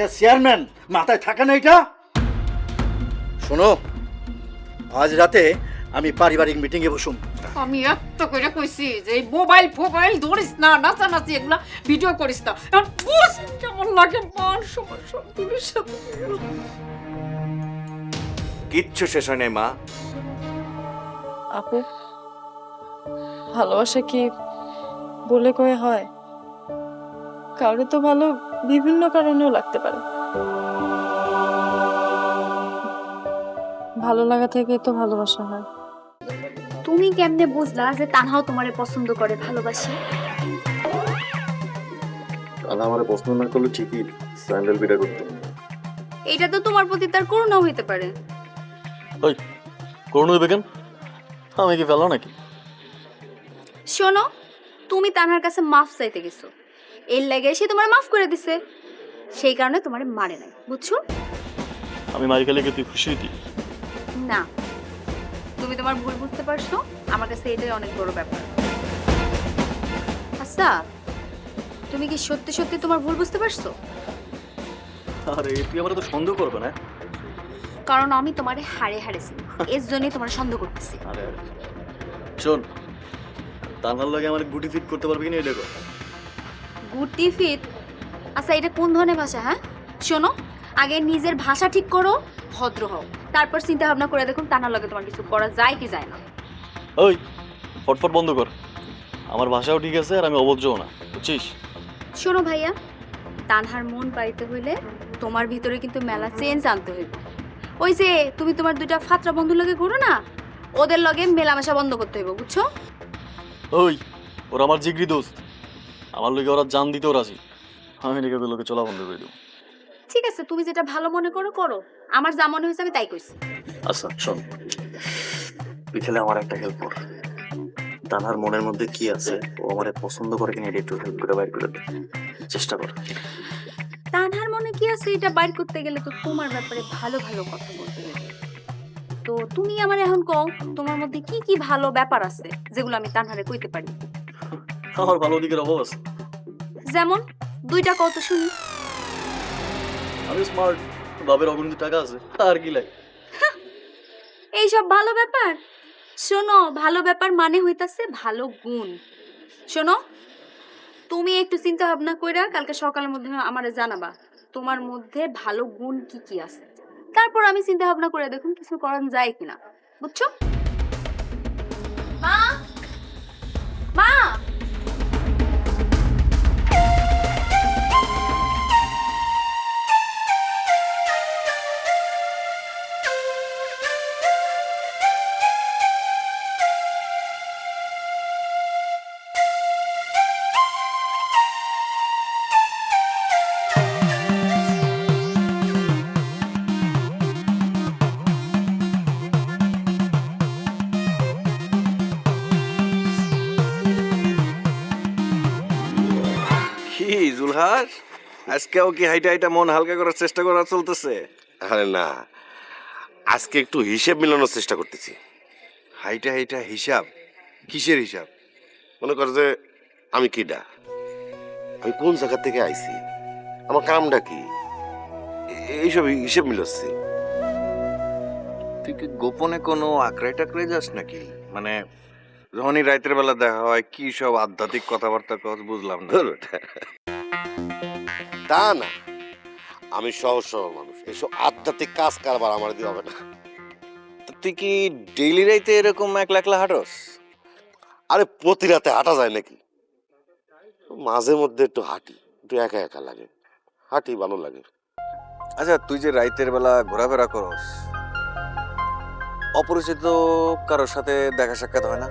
আমি চেয়ারম্যান মাথায় থাকে না এটা? শোনো আজ রাতে আমি পারিবারিক মিটিংয়ে বসুম। আমি এত করে কইছি যে এই মোবাইল ফোবাইল ধরিস না নাচানাচি এগুলা ভিডিও করিস না। এখন বুঝ কেমন লাগে মান সময় সব দূরের সাথে কিচ্ছু শেষ হয় নাই মা। আপু ভালোবাসা কি বলে কয়ে হয়? কারও তো ভালো বিভিন্ন কারণেও লাগতে পারে। ভালো লাগা থেকে তো ভালোবাসা হয়। তুমি কেমনে বুঝলা যে তানহাও তোমারে পছন্দ করে ভালোবাসে? তাহলে আমার পছন্দ না করলে ঠিকই স্যান্ডেল বিটা করতো। এটা তো তোমার প্রতি তার করুণাও হইতে পারে। ওই করুণ হইবে কেন? আমি কি ফেলো নাকি? শোনো তুমি তানহার কাছে মাফ চাইতে গেছো। এর লাগে সে তোমার মাফ করে দিছে। সেই কারণে তোমারে মারে নাই বুঝছ? আমি মারি গেলে কি তুই খুশি হইতি? না। তুমি তোমার ভুল বুঝতে পারছ আমার কাছে এটাই অনেক বড় ব্যাপার। আচ্ছা তুমি কি সত্যি সত্যি তোমার ভুল বুঝতে পারছ? আরে তুই আমার তো সন্দেহ করবে না? কারণ আমি তোমারে হারে হারেছি এর জন্যই তোমার সন্দেহ করতেছি। আরে শোন তানহার লাগে আমার গুটি ফিট করতে পারবি কিনা এটা গুটি ফিট। আচ্ছা এটা কোন ধরনের ভাষা হ্যাঁ? শোনো আগে নিজের ভাষা ঠিক করো ভদ্র হও। তারপর চিন্তা ভাবনা করে দেখুন তানার লগে তোমার কিছু করা যায় কি যায় না। ওই ফটফট বন্ধ কর। আমার ভাষাও ঠিক আছে আর আমি অভদ্রও না বুঝছিস? শোনো ভাইয়া তানহার মন পাইতে হইলে তোমার ভিতরে কিন্তু মেলা চেঞ্জ আনতে হইবে। ওই যে তুমি তোমার দুইটা ফাত্রা বন্ধুর লগে ঘুরো না ওদের লগে মেলামেশা বন্ধ করতে হইব বুঝছ? ওই ওরা আমার জিগরি দোস্ত। আমার লোকে ওরা জান দিতেও রাজি। আমি নাকি ওদের লোকে চলা বন্ধ করে দেবো। ঠিক আছে তুমি যেটা ভালো মনে করো করো। আমার যা মনে হয়েছে আমি তাই কইছি আচ্ছা শোন। বিকেলে আমার একটা হেল্প কর। তানহার মনের মধ্যে কি আছে ও আমারে পছন্দ করে কিনা এটা একটু হেল্প করে বাইর করে দে। চেষ্টা কর। তানহার মনে কি আছে এটা বাইর করতে গেলে তো তোমার ব্যাপারে ভালো ভালো কথা বলতে হবে। তো তুমি আমার এখন কও তোমার মধ্যে কি কি ভালো ব্যাপার আছে যেগুলো আমি তানহারে কইতে পারি? আমার ভালো দিকের আছে যেমন দুইটা কত শুনি। আমি স্মার্ট বাবের অগণিত টাকা আছে আর কি লাগে? এইসব ভালো ব্যাপার? শোনো ভালো ব্যাপার মানে হইতাছে ভালো গুণ। শোনো তুমি একটু চিন্তা ভাবনা কইরা কালকে সকালের মধ্যে আমারে জানাবা তোমার মধ্যে ভালো গুণ কি কি আছে। তারপর আমি চিন্তা ভাবনা করে দেখুন কিছু করান যায় কিনা। বুঝছ? আজকেও কি হাইটা হাইটা মন হালকা করার চেষ্টা করা চলতেছে? আরে না। আজকে একটু হিসেব মিলানোর চেষ্টা করতেছি। হাইটা হাইটা হিসাব? কিসের হিসাব? মনে কর যে আমি কিডা। আমি কোন জায়গা থেকে আইছি? আমার কামটা কি? এইসব হিসেব মিলাচ্ছি। তুই কি গোপনে কোনো আঁকড়াই টাকড়াই যাস নাকি? মানে যখনই রাতের বেলা দেখা হয় কি সব আধ্যাত্মিক কথাবার্তা বুঝলাম না। তা না। আমি সহজ সরল মানুষ। এসব আধ্যাত্মিক কাজ কারবার আমার দিয়ে হবে না। তুই কি ডেইলি রাইতে এরকম একলা একলা হাঁটস? আরে প্রতি রাতে হাঁটা যায় নাকি? মাঝে মধ্যে একটু হাঁটি। একটু একা একা লাগে। হাঁটি ভালো লাগে। আচ্ছা তুই যে রাইতের বেলা ঘোরাফেরা করস অপরিচিত কারোর সাথে দেখা সাক্ষাৎ হয় না?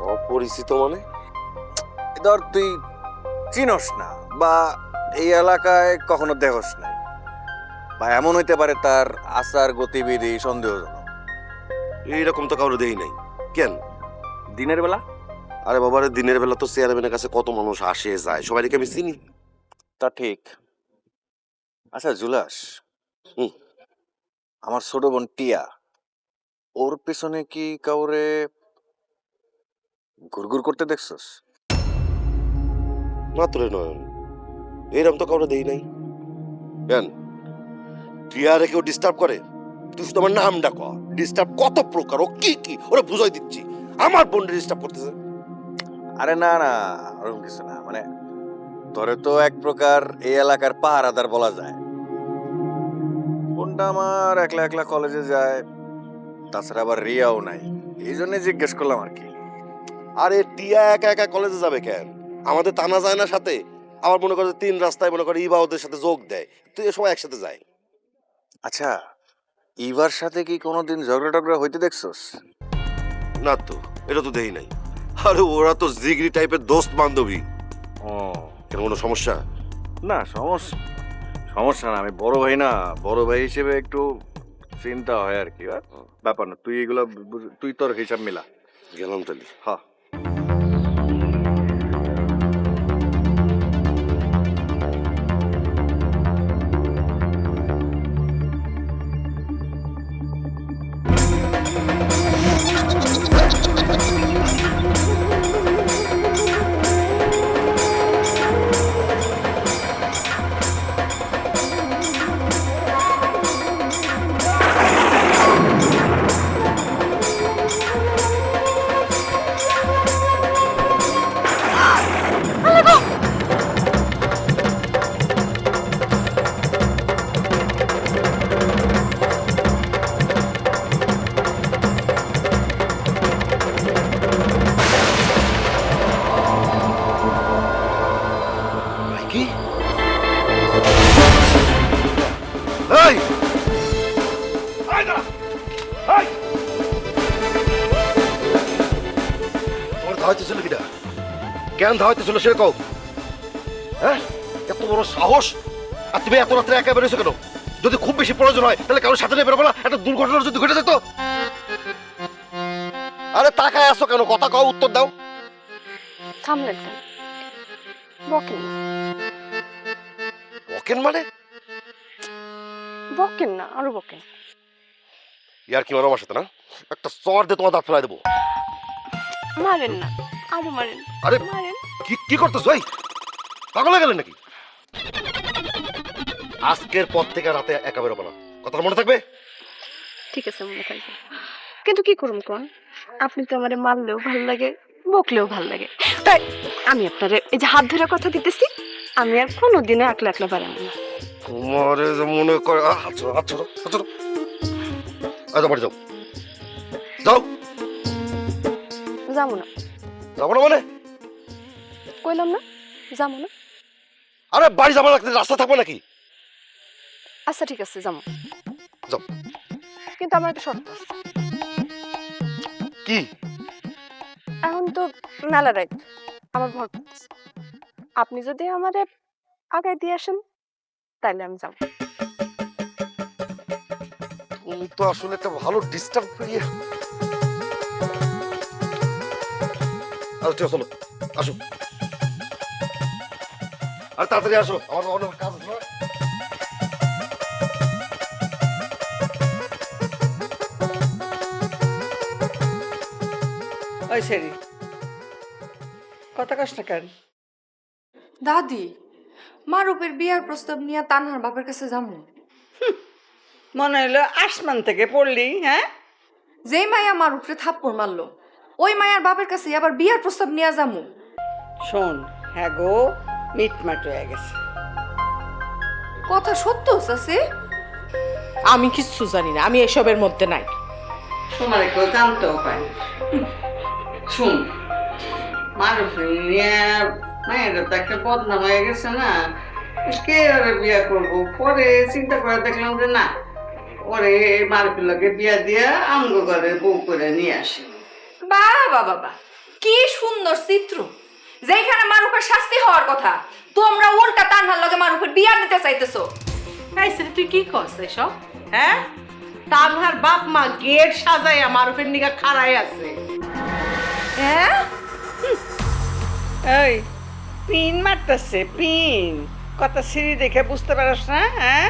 অপরিচিত মানে? ধর তুই চিনস না বা এই এলাকায় কখনো দেখস নাই বা এমন হইতে পারে তার আচার গতিবিধি সন্দেহজনক। এইরকম তো কারও দেই নাই। কেন? দিনের বেলা? আরে বাবারে দিনের বেলা তো চেয়ারম্যানের কাছে কত মানুষ আসে যায় সবাইকে আমি চিনি। তা ঠিক। আচ্ছা জুলাস। হুম। আমার ছোট বোন টিয়া ওর পেছনে কি কাউরে ঘুরঘুর করতে দেখছস? মাত্র নয়ন। এরকম তো কাউরে দেই নাই। কেন টিয়ারে কেউ ডিস্টার্ব করে? তুই শুধু আমার নামটা ক ডিস্টার্ব কত প্রকার? ও কি কি? ওরা বুঝাই দিচ্ছি। আমার বোন ডিস্টার্ব করতেছে। আরে না না ওরকম কিছু না। মানে তোরে তো এক প্রকার এই এলাকার পাহারাদার বলা যায়। বোনটা আমার একলা একলা কলেজে যায়। তাছাড়া আবার রিয়াও নাই। এই জন্য জিজ্ঞেস করলাম আর কি। আরে টিয়া একা একা কলেজে যাবে কেন? আমাদের টানা যায় না সাথে। আমার মনে করে তিন রাস্তায় মনে করে ইবা ওদের সাথে যোগ দেয় তুই সবাই একসাথে যায়। আচ্ছা ইবার সাথে কি কোনোদিন ঝগড়া টগড়া হইতে দেখছস? না তো এটা তো দেই নাই। আরে ওরা তো জিগরি টাইপের দোস্ত বান্ধবী। ও। কেন কোনো সমস্যা? না সমস্যা সমস্যা না আমি বড় ভাই না বড় ভাই হিসেবে একটু চিন্তা হয় আর কি আর ব্যাপার না তুই এগুলো তুই তোর হিসাব মিলা। গেলাম তাহলে। হ্যাঁ কেন ধাওয়াইতেছিল সে কও। হ্যাঁ? এত বড় সাহস? আর তুমি এত রাত্রে একা বেরোছো কেন? যদি খুব বেশি প্রয়োজন হয় তাহলে কারোর সাথে নিয়ে বেরোবো না একটা দুর্ঘটনা যদি ঘটে যেত। আরে তাকায় আসো কেন? কথা কও উত্তর দাও। থামলেন কেন বকেন মানে? বকেন না আরও বকেন। ইয়ার কি মারো আমার সাথে না? একটা সর দিয়ে তোমার দাঁত ফেলাই দেবো। মারেন না। আরও মারেন। আরে মারেন। কি কি করতেছ ভাই পাগল হয়ে গেলেন নাকি? আজকের পর থেকে রাতে একা বেরোবো না কথা মনে থাকবে? ঠিক আছে মনে থাকবে। কিন্তু কি করুম কোন? আপনি তো আমারে মারলেও ভালো লাগে বকলেও ভালো লাগে। তাই আমি আপনারে এই যে হাত ধরে কথা দিতেছি আমি আর কোনোদিনও একলা একলা বাড়াবো না। তোমার যে মনে করে ছাড়ো, হাত ছাড়ো। আচ্ছা বাড়ি যাও। যাও। যাব না। যাব না মানে? কইলাম না যাব না। আরে বাড়ি যাব রাস্তা থাকব নাকি? আচ্ছা ঠিক আছে যাব। যাও। কিন্তু আমার একটা শর্ত আছে। কি? এখন তো মেলা রাইত আমার ভর আপনি যদি আমারে আগায় দিয়ে আসেন তাইলে আমি যাব। তুমি তো আসলে একটা ভালো ডিস্টার্ব করিয়ে আচ্ছা চলো। আসো। আর তাড়াতাড়ি আসো আমার অনেক কাজ আছে না? ওই সেরি কথা কস না কেন? দাদি মারুপের বিয়ার প্রস্তাব নিয়ে তানহার বাপের কাছে যাব মনে হলো আসমান থেকে পড়লি হ্যাঁ? যেই মায়া মারুপরে থাপ্পড় মারলো ওই মায়ার বাপের কাছে আবার বিয়ার প্রস্তাব নিয়ে যাব শোন হ্যাঁ গো মিটমাট হয়ে গেছে। কথা সত্য আছে আমি কিচ্ছু জানি না আমি এসবের মধ্যে নাই। তোমার কেউ জানতেও পারে শুন মানুষ নিয়ে মায়ের তো একটা বদনাম হয়ে গেছে না। কে ওরে বিয়া করব? পরে চিন্তা করে দেখলাম যে না ওরে মারপিলাকে বিয়া দিয়া আমগো ঘরে বউ করে নিয়ে আসি। বাবা বাবা কি সুন্দর চিত্র। যেখানে মারুফের শাস্তি হওয়ার কথা তোমরা উল্টা তান্নার লগে মারুফের বিয়া নিতে চাইতেছো। এই তুই কি করছিস এসব? হ্যাঁ? তানহার বাপ মা গেট সাজাই আমার উপর নিগা খাড়াই আছে। হ্যাঁ? এই পিন মারতেছে পিন। কত সিঁড়ি দেখে বুঝতে পারস না হ্যাঁ?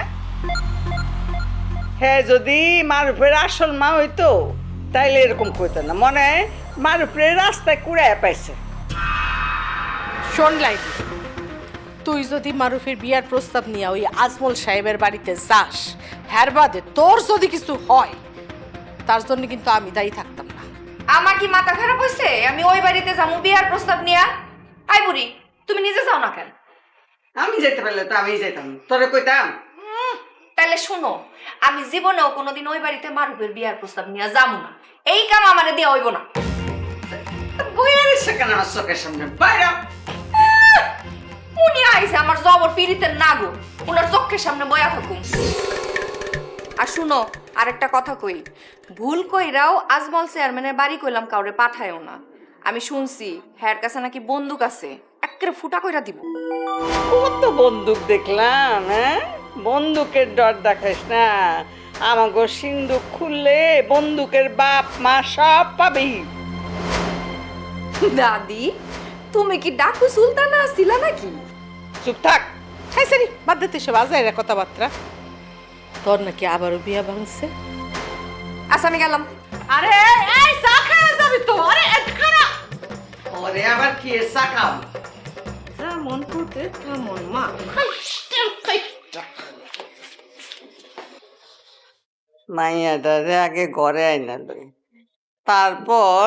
হ্যাঁ যদি মারুফের আসল মা হইতো তাইলে এরকম কইতো না মনে হয় মারুফের রাস্তায় কুড়ায় পাইছে। শোন তুই যদি মারুফের বিয়ার প্রস্তাব নিয়ে ওই আজমল সাহেবের বাড়িতে যাস হ্যার বাদে তোর যদি কিছু হয় তার জন্য কিন্তু আমি দায়ী থাকতাম না। আমার কি মাথা খারাপ হয়েছে আমি ওই বাড়িতে যাব বিয়ার প্রস্তাব নিয়া? আই বুড়ি তুমি নিজে যাও না কেন? আমি যেতে পারলে তো আমি যেতাম তোরে কইতাম তাহলে শোনো আমি জীবনেও কোনোদিন ওই বাড়িতে মারুফের বিয়ার প্রস্তাব নিয়ে যাব না। এই কাম আমারে দিয়ে হইব না। বইয়ার সেখানে আমার চোখের সামনে? বাইরে! উনি আইছে আমার জবর পিড়িতের নাগো ওনার চোখের সামনে বয়া থাকুম আর শুনো আরেকটা কথা কই ভুল কইরাও আজমল চেয়ারম্যানের বাড়ি কইলাম কাউরে পাঠায়ও না। আমি শুনছি হ্যার কাছে নাকি বন্দুক আছে একেবারে ফুটা কইরা দিব। কত বন্দুক দেখলাম হ্যাঁ? বন্দুকের ডর দেখাইস না। আমাগো সিন্দুক খুললে বন্দুকের বাপ মা সব পাবি। দাদি তুমি কি ডাকু সুলতানা ছিলা নাকি? চুপ থাক। হ্যাঁ সারি বাদ দিতে সব আজাইরা কথাবার্তা। তোর নাকি আবারও বিয়া ভাঙছে? আচ্ছা আমি গেলাম। আরে এই চা খাওয়া যাবি তো আরে খারাপ ওরে আবার কি সাকাম যেমন করতে তেমন মা। মাইয়াটারে আগে ঘরে আইনা লই। তারপর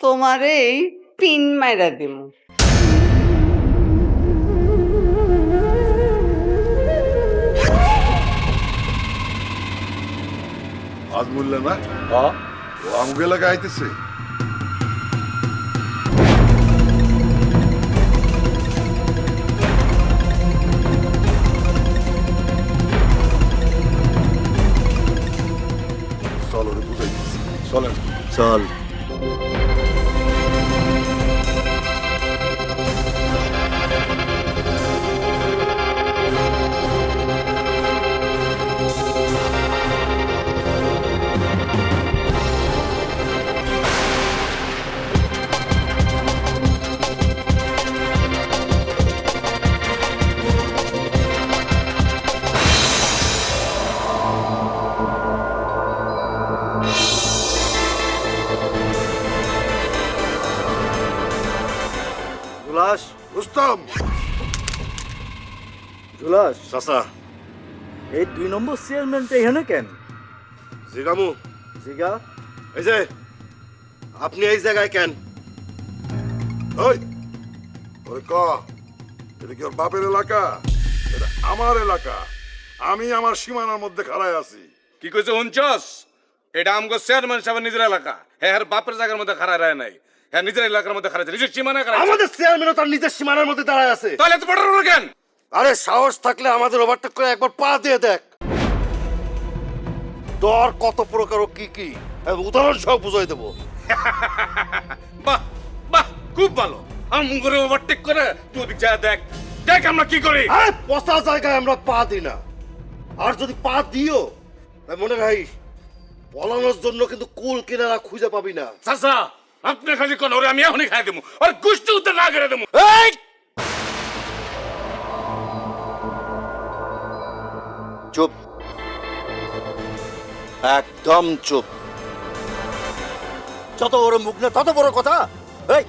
তোমার এই পিন মাইরা দিব আজমুল্লা না ও আমগো এলাকায় Sağ olun. Sağ olun. জুলাস Rustam জুলাস চাচা। এই দুই নম্বর চেয়ারম্যানটা এখানে কেন? জিগামু। জিগা? এই যে আপনি এই জায়গায় কেন? ওই ওরে ক এটা কি ওর বাপের এলাকা? এটা আমার এলাকা। আমি আমার সীমানার মধ্যে খাড়ায় আছি। কি কইছে উনচস এটা আমগো চেয়ারম্যান সাহেব নিজের এলাকা। হ্যাঁ বাপের জায়গার মধ্যে খাড়া রায় নাই। হ্যাঁ নিজের এলাকার মধ্যে আছে। নিজের সীমানা আছে। আমাদের চেয়ারম্যানও তার নিজের সীমানার মধ্যে দাঁড়ায় আছে। তাহলে এত বড় রোল কেন? আরে সাহস থাকলে আমাদের ওভারটেক করে একবার পা দিয়ে দেখ। ডর কত প্রকার ও কি কি? উদাহরণ সহ বুঝাই দেবো। বাহ বাহ খুব ভালো। আমগরে ওভারটেক করে তুই ওদিক যা দেখ। দেখ আমরা কি করি। আরে পচা জায়গায় আমরা পা দিই না। আর যদি পা দিও মনে রাখিস পলানোর জন্য কিন্তু কুল কিনারা খুঁজে পাবি না। চাচা আপনি খালি কোন ওরে আমি এখনই খাই দেবো। আর গুষ্টি উত্তর না করে দেবো। এই! চুপ। একদম চুপ। যত বড় মুখ না তত বড় কথা। এই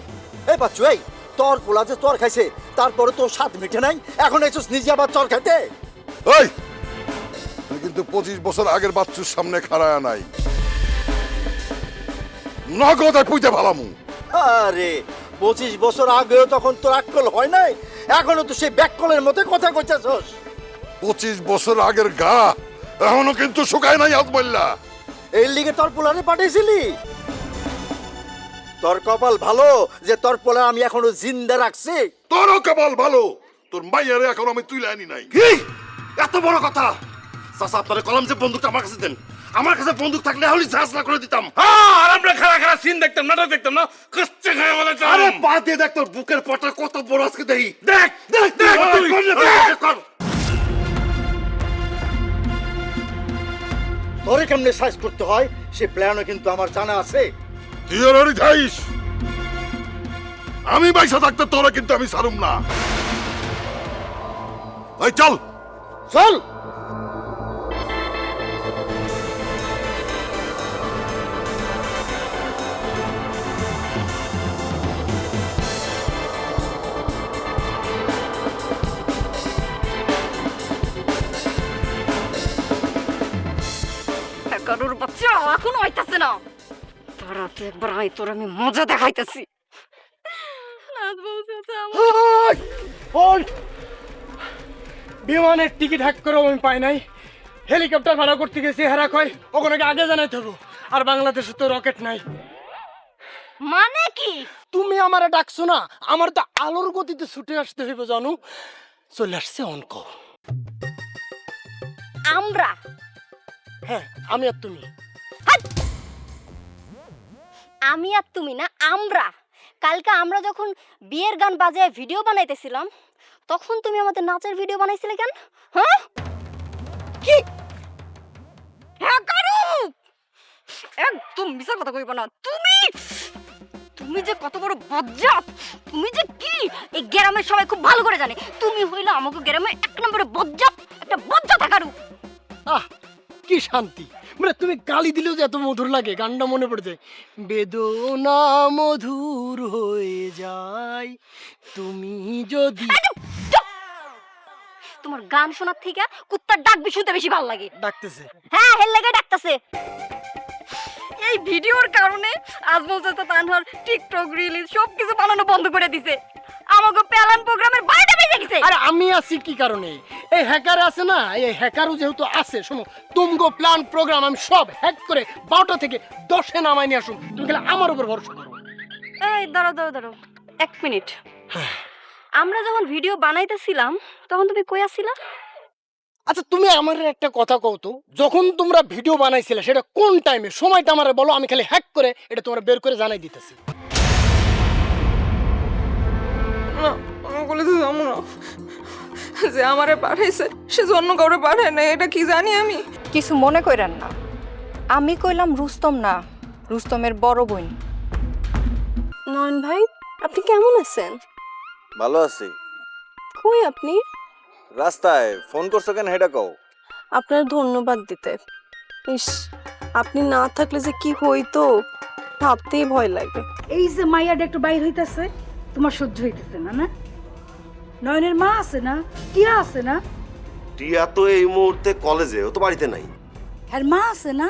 এই বাচ্চু এই তোর পোলা যে তোর খাইছে তারপরে তোর স্বাদ মিটে নাই। এখন এসেছিস নিজে আবার চর খাইতে? ওই কিন্তু পঁচিশ বছর আগের বাচ্চুর সামনে খাড়ায় নাই। নগদায় পুঁতে ভালামু। আরে পঁচিশ বছর আগেও তখন তোর আক্কল হয় নাই? এখনও তো সেই ব্যাককলের মতো কথা কইতেছস। পঁচিশ বছর আগের গা এখনও কিন্তু শুকায় নাই আজমল্লা এই লিগে তোর পোলারে পাঠাইছিলি? তোর কপাল ভালো যে তোর পোলা আমি এখনও জিন্দা রাখছি? তোরও কেবল ভালো তোর মাইয়ারে এখন আমি তুলে আনি নাই। কি? এত বড় কথা। চাচা আপনার কলম যে বন্দুকটা আমার কাছে দেন। আমার কাছে বন্দুক থাকলে হলি ঝাঁস না করে দিতাম। হ্যাঁ আর আমরা খারা খারা সিন দেখতাম নাটক দেখতাম না? কষ্টে খায় বলে আরে পা দিয়ে দেখ তোর বুকের পটা কত বড় আজকে দেখি। দেখ দেখ দেখ তুই। কর না, কর, কর। তোরে কেমনে সাইজ করতে হয়? সে প্ল্যানও কিন্তু আমার জানা আছে। তুই আর ওরই খাইস আমি বাইসা থাকতে তোরা কিন্তু আমি সারুম না। ওই চল। চল! না। তোরা তো একবার আই তোর আমি মজা দেখাইতেছি। বিমানের টিকিট হ্যাক করেও আমি পাই নাই। হেলিকপ্টার ভাড়া করতে গেছি হেরা কয় ওখানে আগে জানাইতে হব। আর বাংলাদেশে তো রকেট নাই। মানে কি? তুমি আমারে ডাকছো না আমার তো আলোর গতিতে ছুটে আসতে হইব জানো? চলে আসছে অঙ্ক আমরা? হ্যাঁ আমি আর তুমি। আমি আর তুমি না, আমরা। কালকে আমরা যখন বিয়ের গান বাজায় ভিডিও বানাইতেছিলাম, তখন তুমি আমাদের নাচের ভিডিও বানাইছিলে কেন? হ্যাঁ? কি? হ্যাঁ একদম মিশা কথা কইব না। তুমি? তুমি যে কত বড় বজ্জাত! তুমি যে কি? এই গ্রামের সবাই খুব ভালো করে জানে। তুমি হইলে আমাকে গ্রামের এক নম্বরে বজ্জাত, একটা বজ্জাত কারু আহ, কি শান্তি! মানে তুমি গালি দিলেও যে এত মধুর লাগে গানটা মনে পড়ছে। বেদনা মধুর হয়ে যায় তুমি যদি তোমার গান শোনার থেকে কুত্তার ডাক শুনতে বেশি ভালো লাগে। ডাকতেছে। হ্যাঁ হেল লাগে ডাকতেছে। এই ভিডিওর কারণে আজমল চাচা তানহার টিকটক রিলিজ সব কিছু বানানো বন্ধ করে দিছে। আমাকে প্যালান প্রোগ্রামের বাইরে বেজে গেছে আরে আমি আছি কি কারণে? এই হ্যাকার আছে না? এই হ্যাকারও যেহেতু আছে শোনো তুমগো প্ল্যান প্রোগ্রাম আমি সব হ্যাক করে বারোটা থেকে দশে নামাই নিয়ে আসুন। তুমি খালি আমার উপর ভরসা করো। এই দাঁড়াও দাঁড়াও দাঁড়াও। এক মিনিট। আমরা যখন ভিডিও বানাইতেছিলাম তখন তুমি কই আসছিলা আচ্ছা তুমি আমার একটা কথা কও তো। যখন তোমরা ভিডিও বানাইছিলে সেটা কোন টাইমে সময়টা আমার বলো আমি খালি হ্যাক করে এটা তোমরা বের করে জানাই দিতেছি। না আমি বলে তো যাব না। যে আমারে পাঠাইছে সে অন্য কাউরে পাঠায় না এটা কি জানি আমি? কিছু মনে কইরেন না। আমি কইলাম রুস্তম না রুস্তমের বড় বোন। নয়ন ভাই আপনি কেমন আছেন? ভালো আছি। কই আপনি? রাস্তায়। ফোন করছ কেন হেটা কও। আপনার ধন্যবাদ দিতে। ইস আপনি না থাকলে যে কি হইতো ভাবতেই ভয় লাগে। এই যে মাইয়াটা একটু বাইর হইতেছে। তোমার সহ্য হইতেছে না না? নয়নের মা আছে না? টিয়া আছে না? টিয়া তো এই মুহূর্তে কলেজে ও তো বাড়িতে নাই। আর মা আছে না?